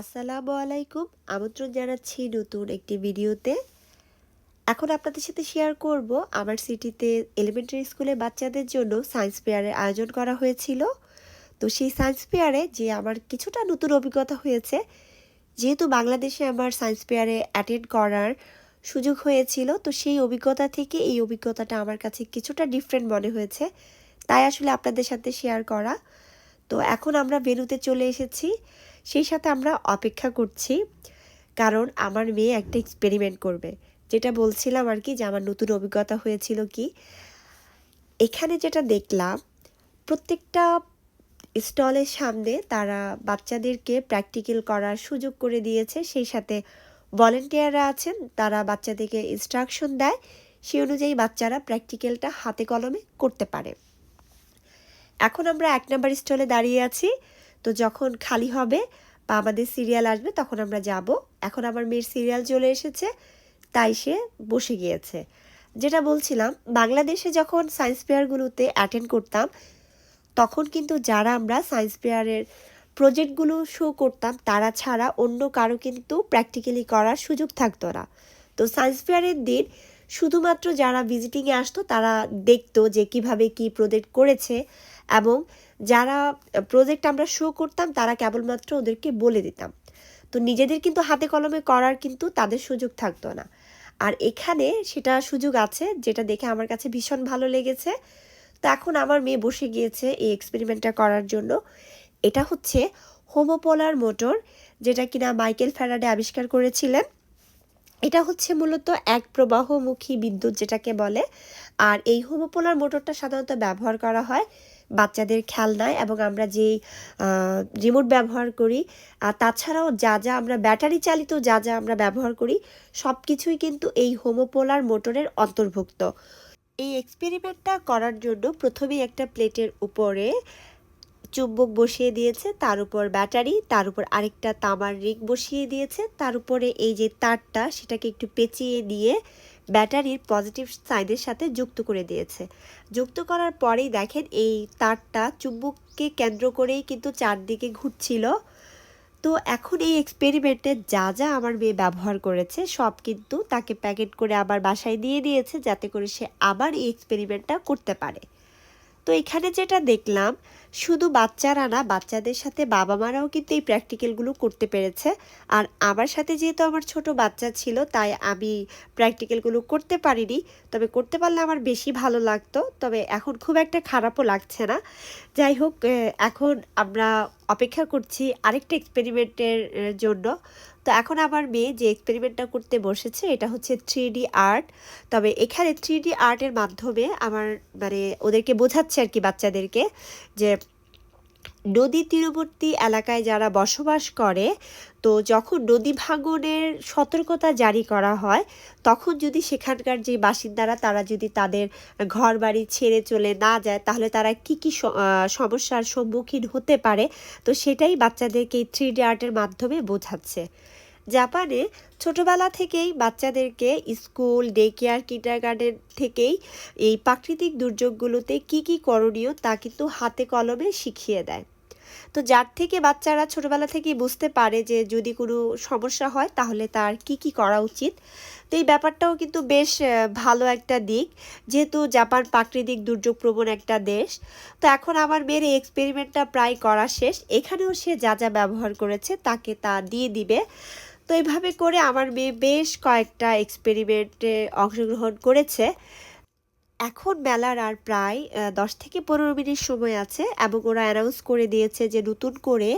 আসসালামু আলাইকুম। আমন্ত্রণ জানাচ্ছি নতুন একটি ভিডিওতে। এখন আপনাদের সাথে শেয়ার করব, আমার সিটিতে এলিমেন্টারি স্কুলে বাচ্চাদের জন্য সায়েন্স ফেয়ারের আয়োজন করা হয়েছিল। তো সেই সায়েন্স ফেয়ারে যে আমার কিছুটা নতুন অভিজ্ঞতা হয়েছে, যেহেতু বাংলাদেশে আমার সায়েন্স ফেয়ারে অ্যাটেন্ড করার সুযোগ হয়েছিল, তো সেই অভিজ্ঞতা থেকে এই অভিজ্ঞতাটা আমার কাছে কিছুটা ডিফারেন্ট মনে হয়েছে। তাই আসলে আপনাদের সাথে শেয়ার করা। তো এখন আমরা বেরুতে চলে এসেছি। সেই সাথে আমরা অপেক্ষা করছি, কারণ আমার মেয়ে একটা এক্সপেরিমেন্ট করবে। যেটা বলছিলাম আর কি যে আমার নতুন অভিজ্ঞতা হয়েছিল কি, এখানে যেটা দেখলাম, প্রত্যেকটা স্টলের সামনে তারা বাচ্চাদেরকে প্র্যাকটিক্যাল করার সুযোগ করে দিয়েছে। সেই সাথে ভলেন্টিয়াররা আছেন, তারা বাচ্চাদেরকে ইনস্ট্রাকশন দেয়। সেই অনুযায়ী বাচ্চারা প্র্যাকটিক্যালটা হাতে কলমে করতে পারে। এখন আমরা এক নম্বর স্টলে দাঁড়িয়ে আছি। তো যখন খালি হবে বা আমাদের সিরিয়াল আসবে, তখন আমরা যাব। এখন আমার মেয়ের সিরিয়াল চলে এসেছে, তাই সে বসে গিয়েছে। যেটা বলছিলাম, বাংলাদেশে যখন সায়েন্স ফেয়ারগুলোতে অ্যাটেন্ড করতাম, তখন কিন্তু যারা আমরা সায়েন্স ফেয়ারের প্রজেক্টগুলো শো করতাম, তারা ছাড়া অন্য কারও কিন্তু প্র্যাকটিক্যালি করার সুযোগ থাকতো না। তো সায়েন্স ফেয়ারের দিন শুধুমাত্র যারা ভিজিটিংয়ে আসতো, তারা দেখতো যে কীভাবে কি প্রজেক্ট করেছে এবং যারা প্রজেক্ট আমরা শো করতাম, তারা কেবলমাত্র ওদেরকে বলে দিতাম। তো নিজেদের কিন্তু হাতে কলমে করার কিন্তু তাদের সুযোগ থাকতো না। আর এখানে সেটা সুযোগ আছে, যেটা দেখে আমার কাছে ভীষণ ভালো লেগেছে। তো এখন আমার মেয়ে বসে গিয়েছে এই এক্সপেরিমেন্টটা করার জন্য। এটা হচ্ছে হোমোপোলার মোটর যেটা কিনা মাইকেল ফ্যারাডে আবিষ্কার করেছিলেন। এটা হচ্ছে মূলত এক প্রবাহমুখী বিদ্যুৎ যেটাকে বলে। আর এই হোমোপোলার মোটরটা সাধারণত ব্যবহার করা হয় বাচ্চাদের খেলনায় এবং আমরা যেই রিমোট ব্যবহার করি, আর তাছাড়াও যা যা আমরা ব্যাটারি চালিত যা যা আমরা ব্যবহার করি সব কিছুই কিন্তু এই হোমোপোলার মোটরের অন্তর্ভুক্ত। এই এক্সপেরিমেন্টটা করার জন্য প্রথমেই একটা প্লেটের উপরে চুম্বক বসিয়ে দিয়েছে, তার উপর ব্যাটারি তার উপর আরেকটা তামার রিক বসিয়ে দিয়েছে, তার উপরে এই যে তারটা, সেটাকে একটু পেঁচিয়ে দিয়ে ব্যাটারির পজিটিভ সাইডের সাথে যুক্ত করে দিয়েছে। যুক্ত করার পরেই দেখেন এই তারটা চুম্বককে কেন্দ্র করেই কিন্তু চারদিকে ঘুরছিল। তো এখন এই এক্সপেরিমেন্টে যা যা আমার মেয়ে ব্যবহার করেছে, সব কিন্তু তাকে প্যাকেট করে আবার বাসায় দিয়ে দিয়েছে যাতে করে সে আবার এই এক্সপেরিমেন্টটা করতে পারে। তো এখানে যেটা দেখলাম শুধু বাচ্চারা না, বাচ্চাদের সাথে বাবা মারাও কিন্তু এই প্র্যাকটিক্যালগুলো করতে পেরেছে। আর আমার সাথে যেহেতু আমার ছোট বাচ্চা ছিল, তাই আমি প্র্যাকটিক্যালগুলো করতে পারিনি। তবে করতে পারলে আমার বেশি ভালো লাগতো। তবে এখন খুব একটা খারাপও লাগছে না। যাই হোক এখন আমরা অপেক্ষা করছি আরেকটা এক্সপেরিমেন্টের জন্য। তো এখন আমার মেয়ে যে এক্সপেরিমেন্টটা করতে বসেছে, এটা হচ্ছে থ্রি আর্ট তবে এখানে থ্রি আর্টের মাধ্যমে আমার মানে ওদেরকে বোঝাচ্ছে আর কি বাচ্চাদেরকে যে নদী তীরবর্তী এলাকায় যারা বসবাস করে, তো যখন নদী ভাঙনের সতর্কতা জারি করা হয়, তখন যদি সেখানকার যে বাসিন্দারা, তারা যদি তাদের ঘর বাড়ি ছেড়ে চলে না যায়, তাহলে তারা কি কি সমস্যার সম্মুখীন হতে পারে? তো সেটাই বাচ্চাদেরকে এই থ্রি ডি আর্টের মাধ্যমে বোঝাচ্ছে। জাপানে ছোটবেলা থেকেই বাচ্চাদেরকে school day care kindergarten থেকেই এই প্রাকৃতিক দুর্যোগগুলোতে কি কি করণীয় তা কিন্তু হাতে কলমে শিখিয়ে দেয়। তো যার থেকে বাচ্চারা ছোটবেলা থেকেই বুঝতে পারে যে যদি কোনো সমস্যা হয় তাহলে তার কি কি করা উচিত। তো এই ব্যাপারটাও কিন্তু বেশ ভালো একটা দিক। যেহেতু জাপান প্রাকৃতিক দুর্যোগ প্রবণ একটা দেশ, তো এখন আমার মেয়ের এই এক্সপেরিমেন্টটা প্রায় করা শেষ। এখানেও সে যা যা ব্যবহার করেছে তাকে তা দিয়ে দিবে। তো এইভাবে করে আমার মেয়ে বেশ কয়েকটা এক্সপেরিমেন্টে অংশগ্রহণ করেছে। এখন মেলার আর প্রায় দশ থেকে পনেরো মিনিট সময় আছে এবং ওরা অ্যানাউন্স করে দিয়েছে যে নতুন করে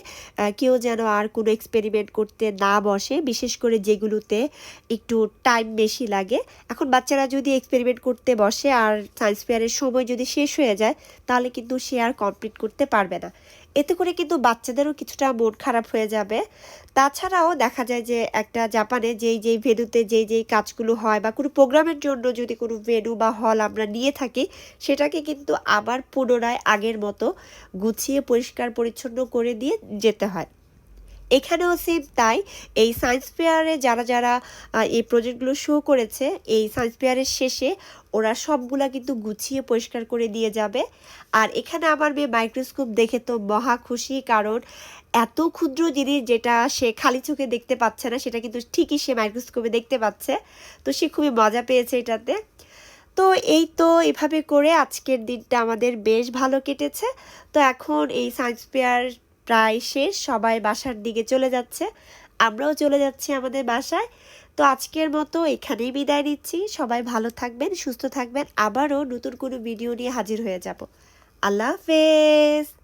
কেউ যেন আর কোনো এক্সপেরিমেন্ট করতে না বসে, বিশেষ করে যেগুলোতে একটু টাইম বেশি লাগে। এখন বাচ্চারা যদি এক্সপেরিমেন্ট করতে বসে আর সায়েন্স ফেয়ারের সময় যদি শেষ হয়ে যায়, তাহলে কিন্তু সে আর কমপ্লিট করতে পারবে না। এতে করে কিন্তু বাচ্চাদেরও কিছুটা মন খারাপ হয়ে যাবে। তাছাড়াও দেখা যায় যে একটা জাপানে যেই যেই ভেনুতে যেই যেই কাজগুলো হয় বা কোনো প্রোগ্রামের জন্য যদি কোনো ভেনু বা হল আমরা নিয়ে থাকি, সেটাকে কিন্তু আবার পুনরায় আগের মতো গুছিয়ে, পরিষ্কার, পরিচ্ছন্ন করে দিয়ে যেতে হয়। এখানেও সেম তাই। এই সায়েন্স ফেয়ারে যারা যারা এই প্রজেক্টগুলো শো করেছে, এই সায়েন্স ফেয়ারের শেষে ওরা সবগুলা কিন্তু গুছিয়ে পরিষ্কার করে দিয়ে যাবে। আর এখানে আমার মেয়ে মাইক্রোস্কোপ দেখে তো মহা খুশি, কারণ এত ক্ষুদ্র জিনিস যেটা সে খালি চোখে দেখতে পাচ্ছে না, সেটা কিন্তু ঠিকই সে মাইক্রোস্কোপে দেখতে পাচ্ছে। তো সে খুবই মজা পেয়েছে এটাতে। তো এই তো এভাবে করে আজকের দিনটা আমাদের বেশ ভালো কেটেছে। তো এখন এই সায়েন্স ফেয়ার প্রায় শেষ, সবাই বাসার দিকে চলে যাচ্ছে। আমরাও চলে যাচ্ছি আমাদের বাসায়। তো আজকের মতো এখানেই বিদায় নিচ্ছি। সবাই ভালো থাকবেন, সুস্থ থাকবেন। আবারও নতুন কোনো ভিডিও নিয়ে হাজির হয়ে যাব। আল্লাহ হাফেজ!